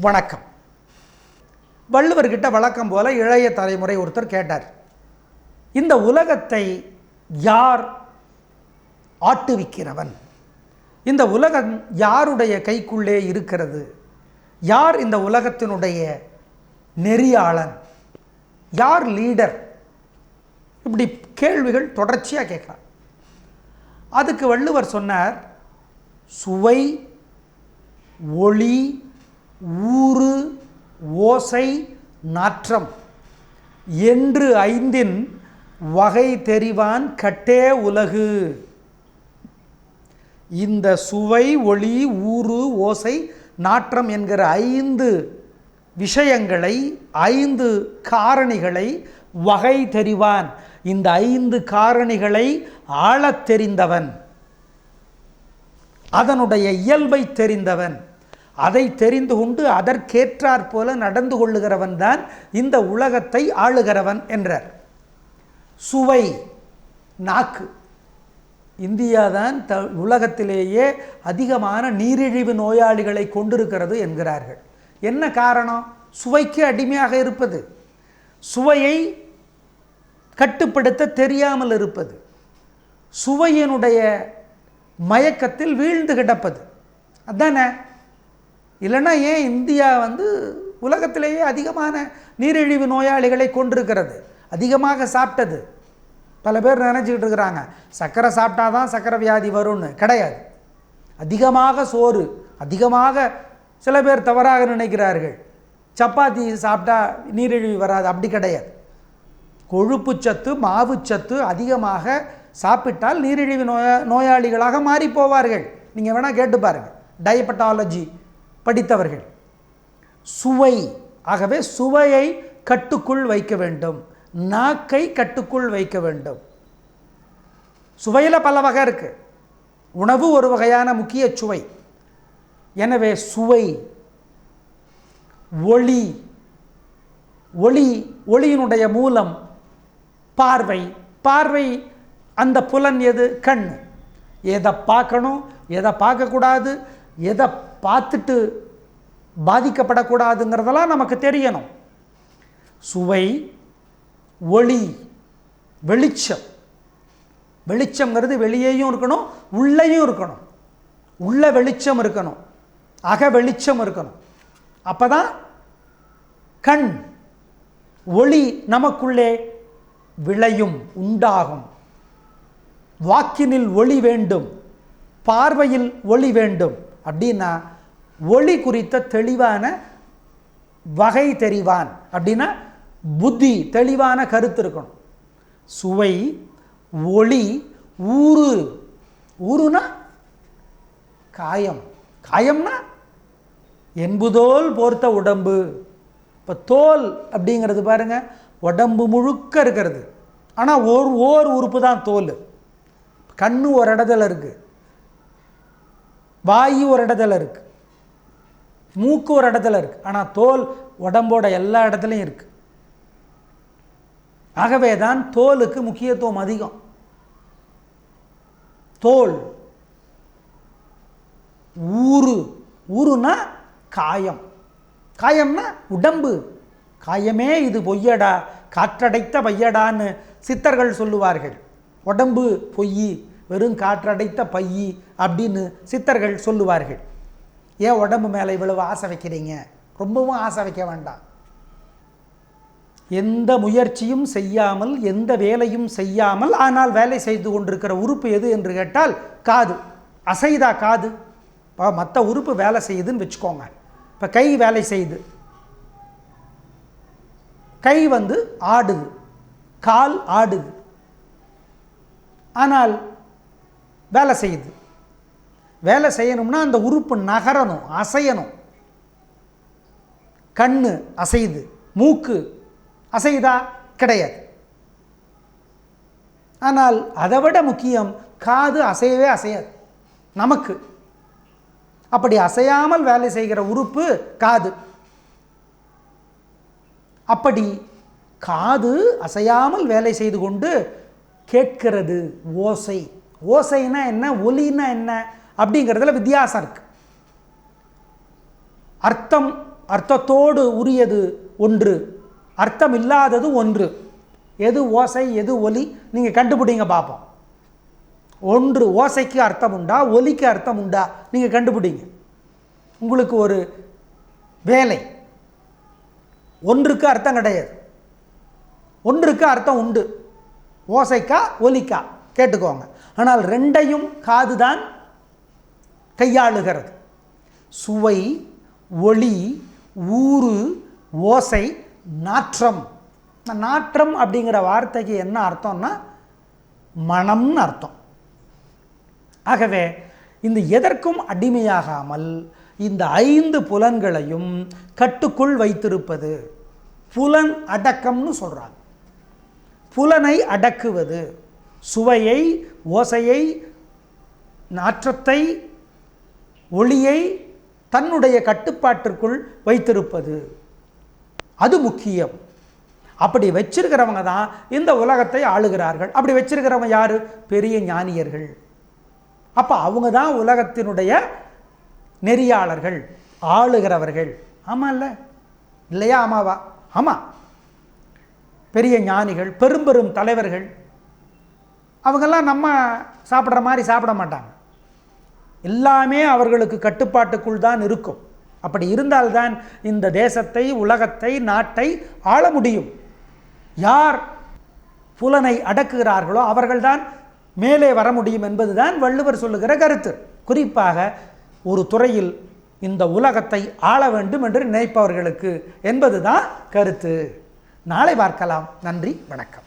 வணக்கம். வள்ளுவர்கிட்ட வழக்கம் போல இளைய தலைமுறை ஒருத்தர் கேட்டார். இந்த உலகத்தை யார் ஆட்டுவிக்கிறவன்? இந்த உலகம் யாருடைய கைக்குள்ளே இருக்கிறது? யார் இந்த உலகத்தினுடைய நெறியாளன்? யார் லீடர்? இப்படி கேள்விகள் தொடர்ச்சியாக கேட்குறான் அதுக்கு வள்ளுவர் சொன்னார் சுவை ஒளி ஊறு ஓசை நாற்றம். என்று ஐந்தின் வகை தெரிவான் கட்டே உலகு. இந்த சுவை ஒளி ஊறு ஓசை நாற்றம் என்கிற ஐந்து விஷயங்களை ஐந்து காரணிகளை வகை தெரிவான். இந்த ஐந்து காரணிகளை ஆளத் தெரிந்தவன். அதனுடைய இயல்பை தெரிந்தவன். அதை தெரிந்து கொண்டு அதற்கேற்றாற் போல நடந்து கொள்ளுகிறவன் தான் இந்த உலகத்தை ஆளுகிறவன் என்றார். சுவை நாக்கு. இந்தியா தான் த உலகத்திலேயே அதிகமான நீரிழிவு நோயாளிகளை கொண்டிருக்கிறது என்கிறார்கள். என்ன காரணம்? சுவைக்கு அடிமையாக இருப்பது. சுவையை கட்டுப்படுத்த தெரியாமல் இருப்பது. சுவையினுடைய மயக்கத்தில் வீழ்ந்து கிடப்பது. அதானே? இல்லைன்னா ஏன் இந்தியா வந்து உலகத்திலேயே அதிகமான நீரிழிவு நோயாளிகளை கொண்டிருக்கிறது அதிகமாக சாப்பிட்டது. பல பேர் நினச்சிக்கிட்டு இருக்கிறாங்க. சர்க்கரை சாப்பிட்டா தான் சர்க்கரை வியாதி வரும்னு. கிடையாது. அதிகமாக சோறு அதிகமாக சில பேர் தவறாக நினைக்கிறார்கள். சப்பாத்தி சாப்பிட்டா நீரிழிவு வராது. அப்படி கிடையாது. கொழுப்புச்சத்து மாவுச்சத்து அதிகமாக சாப்பிட்டால் நீரிழிவு நோயா நோயாளிகளாக மாறி போவார்கள். நீங்கள் வேணால் கேட்டு பாருங்கள் டயபட்டாலஜி படித்தவர்கள். சுவை ஆகவே சுவையை கட்டுக்குள் வைக்க வேண்டும். நாக்கை கட்டுக்குள் வைக்க வேண்டும். சுவையில் பல வகை இருக்குது உணவு ஒரு வகையான முக்கிய சுவை. எனவே சுவை ஒளி ஒளி ஒளியினுடைய மூலம் பார்வை. பார்வை அந்த புலன் எது? கண். எதை பார்க்கணும்? எதை பார்க்கக்கூடாது? எதை பார்த்துட்டு பாதிக்கப்படக்கூடாதுங்கிறதெல்லாம் நமக்கு தெரியணும். சுவை ஒளி வெளிச்சம். வெளிச்சம்ங்கிறது வெளியேயும் இருக்கணும் உள்ளேயும் இருக்கணும். உள்ள வெளிச்சம் இருக்கணும். அக வெளிச்சம் இருக்கணும். அப்போ தான் கண் ஒளி நமக்குள்ளே விளையும் உண்டாகும். வாக்கினில் ஒளி வேண்டும் பார்வையில் ஒளி வேண்டும். அப்படின்னா ஒளி குறித்த தெளிவான வகை தெரிவான். அப்படின்னா புத்தி தெளிவான கருத்து இருக்கணும். சுவை ஒளி ஊறு. ஊறுனா காயம். காயம்னா என்புதோல் போர்த்த உடம்பு. இப்போ தோல் அப்படிங்கிறது பாருங்க உடம்பு முழுக்க இருக்கிறது. ஆனால் ஒரு ஓர் உறுப்பு தான் தோல். கண்ணு ஒரு இடத்துல இருக்குது வாயு ஒரு இடத்துல இருக்குது மூக்கு ஒரு இடத்துல இருக்குது ஆனால் தோல் உடம்போட எல்லா இடத்துலையும் இருக்குது ஆகவே தான் தோலுக்கு முக்கியத்துவம் அதிகம். தோல் ஊறு ஊறுனா காயம். காயம்னா உடம்பு. காயமே இது பொய்யடா காற்றடைத்த பையடான்னு சித்தர்கள் சொல்லுவார்கள். உடம்பு பொய் வெறும் காற்றடைத்த பையி அப்படின்னு சித்தர்கள் சொல்லுவார்கள். ஏன் உடம்பு மேலே இவ்வளவு ஆசை வைக்கிறீங்க? ரொம்பவும் ஆசை வைக்க வேண்டாம். எந்த முயற்சியும் செய்யாமல் எந்த வேலையும் செய்யாமல் ஆனால் வேலை செய்து கொண்டிருக்கிற உறுப்பு எது என்று கேட்டால் காது. அசைதா காது. இப்போ மற்ற உறுப்பு வேலை செய்யுதுன்னு வச்சுக்கோங்க. இப்போ கை வேலை செய்யுது. கை வந்து ஆடுது. கால் ஆடுது. ஆனால் வேலை செய்யுது. வேலை செய்யணும்னா அந்த உறுப்பு நகரணும் அசையணும். கண் அசையுது மூக்கு அசையுதா? கிடையாது. ஆனால் அதை விட முக்கியம் காது அசையவே அசையாது நமக்கு. அப்படி அசையாமல் வேலை செய்கிற உறுப்பு காது. அப்படி காது அசையாமல் வேலை செய்து கொண்டு கேட்கிறது ஓசை. ஓசைனா என்ன ஒலினா என்ன அப்படிங்கிறதுல வித்தியாசம் இருக்குது அர்த்தம் அர்த்தத்தோடு உரியது ஒன்று அர்த்தம் இல்லாதது ஒன்று. எது ஓசை எது ஒலி நீங்கள் கண்டுபிடிங்க பார்ப்போம் ஒன்று ஓசைக்கு அர்த்தம் உண்டா ஒலிக்கு அர்த்தம் உண்டா நீங்கள் கண்டுபிடிங்க. உங்களுக்கு ஒரு வேலை. ஒன்றுக்கு அர்த்தம் கிடையாது. ஒன்றுக்கு அர்த்தம் உண்டு. ஓசைக்கா ஒலிக்கா? கேட்டுக்கோங்க. ஆனால் ரெண்டையும் காது தான் கையாளுகிறது. சுவை ஒளி ஊறு ஓசை நாற்றம். நாற்றம் அப்படிங்கிற வார்த்தைக்கு என்ன அர்த்தம்னா மனம்னு அர்த்தம். ஆகவே இந்த எதற்கும் அடிமையாகாமல் இந்த ஐந்து புலன்களையும் கட்டுக்குள் வைத்திருப்பது புலன் அடக்கம்னு சொல்கிறாங்க புலனை அடக்குவது. சுவையை ஓசையை நாற்றத்தை ஒளியை தன்னுடைய கட்டுப்பாட்டிற்குள் வைத்திருப்பது. அது முக்கியம். அப்படி வச்சிருக்கிறவங்க தான் இந்த உலகத்தை ஆளுகிறார்கள். அப்படி வச்சிருக்கிறவங்க யார்? பெரிய ஞானியர்கள். அப்போ அவங்க தான் உலகத்தினுடைய நெறியாளர்கள் ஆளுகிறவர்கள். ஆமாம் இல்லை இல்லையா ஆமாவா ஆமாம் பெரிய ஞானிகள் பெரும் பெரும் தலைவர்கள் அவங்கெல்லாம் நம்ம சாப்பிட்ற மாதிரி சாப்பிட மாட்டாங்க. எல்லாமே அவர்களுக்கு கட்டுப்பாட்டுக்குள் தான் இருக்கும். அப்படி இருந்தால்தான் இந்த தேசத்தை உலகத்தை நாட்டை ஆள முடியும். யார் புலனை அடக்குகிறார்களோ அவர்கள்தான் மேலே வர முடியும் என்பதுதான் வள்ளுவர் சொல்லுகிற கருத்து. குறிப்பாக ஒரு துறையில் இந்த உலகத்தை ஆள வேண்டும் என்று நினைப்பவர்களுக்கு என்பதுதான் கருத்து. நாளை பார்க்கலாம். நன்றி வணக்கம்.